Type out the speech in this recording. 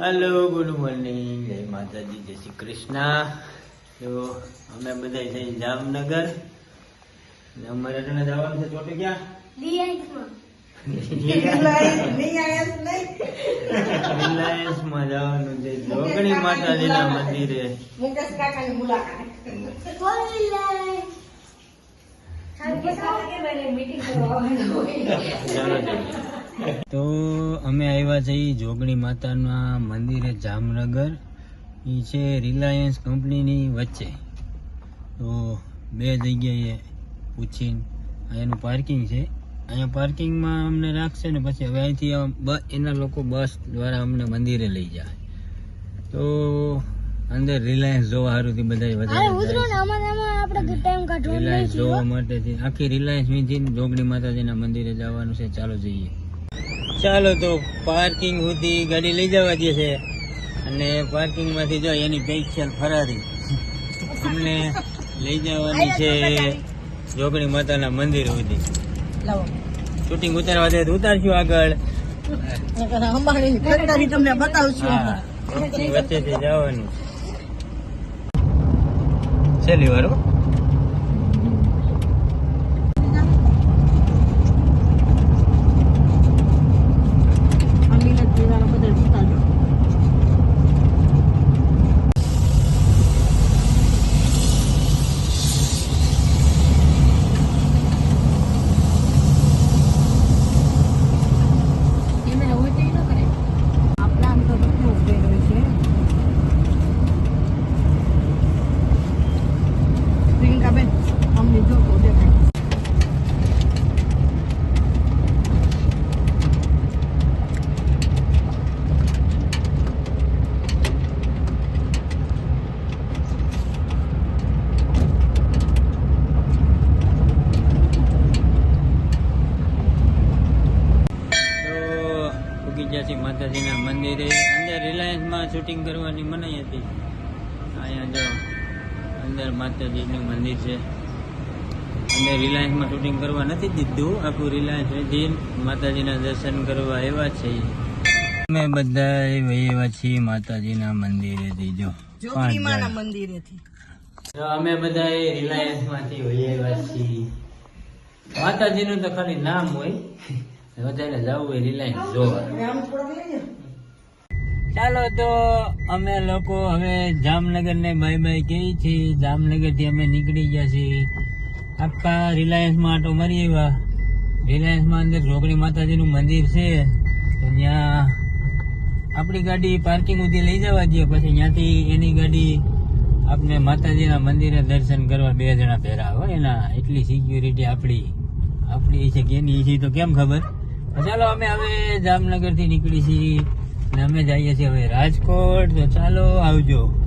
Hello good morning જય માતાજી જય શ્રી કૃષ્ણ. તો અમે બધા જઈ જામનગર. ને અમારે તને જવાનું છે ચોટી ક્યાં? રિલાયન્સમાં જવાનું છે. જોગણી માતાજીના મંદિરે. મુકેશ કાકાની મુલાકાત ચાલો જઈએ. તો અમે આવ્યા છીએ જોગણી માતાના મંદિરે જામનગર. એ છે રિલાયન્સ કંપનીની વચ્ચે. તો બે જગ્યાએ પૂછીને અહીંયાનું પાર્કિંગ છે. અહીંયા પાર્કિંગમાં અમને રાખશે ને પછી હવે અહીંથી એના લોકો બસ દ્વારા અમને મંદિરે લઈ જાય. તો અંદર રિલાયન્સ જોવા સારુંથી બધા વધારે રિલાયન્સ જોવા માટે આખી રિલાયન્સ વીંધીને જોગણી માતાજીના મંદિરે જવાનું છે. ચાલો જઈએ. ચાલો તો પાર્કિંગ સુધી ગાડી લઈ જવા દે છે. અને પાર્કિંગમાંથી જો એની પેશિયલ ફરારી. અમને લઈ જવાની છે જોગણી માતાના મંદિર સુધી. શૂટિંગ ઉતારવા દે ઉતારશું આગળ. તમને બતાવશું. વચ્ચેથી જવાનું. છેલ્લી વાર હો. અમીને પીવાનો બધે બતાવજો આપણા આમ તો કેટલું ઉભેલું છે પ્રિયંકાબેન અમને જો તો દેખાય તો છીએ માતાજીના મંદિરે અંદર રિલાયન્સમાં શૂટિંગ કરવાની મનાઈ હતી. અહીંયા જો અંદર માતાજીનું મંદિર છે. અંદર રિલાયન્સમાં શૂટિંગ કરવા નથી દીધું. આખું રિલાયન્સ વેચી માતાજીના દર્શન કરવા એવા છે. અમે બધા એવા છીએ માતાજીના મંદિરેથી જો. મંદિરેથી. અમે બધા રિલાયન્સમાંથી એવા છીએ. માતાજીનું તો ખાલી નામ હોય. ચાલો તો અમે લોકો હવે જામનગર ને બાય બાય કહી છીએ જામનગરથી અમે નીકળી ગયા છીએ. આખા રિલાયન્સમાં આટો મારી આવ્યા. રિલાયન્સમાં અંદર રોકડી માતાજી નું મંદિર છે. તો ત્યાં આપણી ગાડી પાર્કિંગ સુધી લઈ જવા દઈએ પછી ત્યાંથી એની ગાડી આપણે માતાજીના મંદિરે દર્શન કરવા બે જણા પહેરા. હોય એના, એટલી સિક્યુરિટી આપણી. આપણી છે કે એની છે તો કેમ ખબર? ચાલો, અમે હવે જામનગરથી નીકળી છીએ અને અમે જઈએ છીએ હવે રાજકોટ. તો ચાલો, આવજો.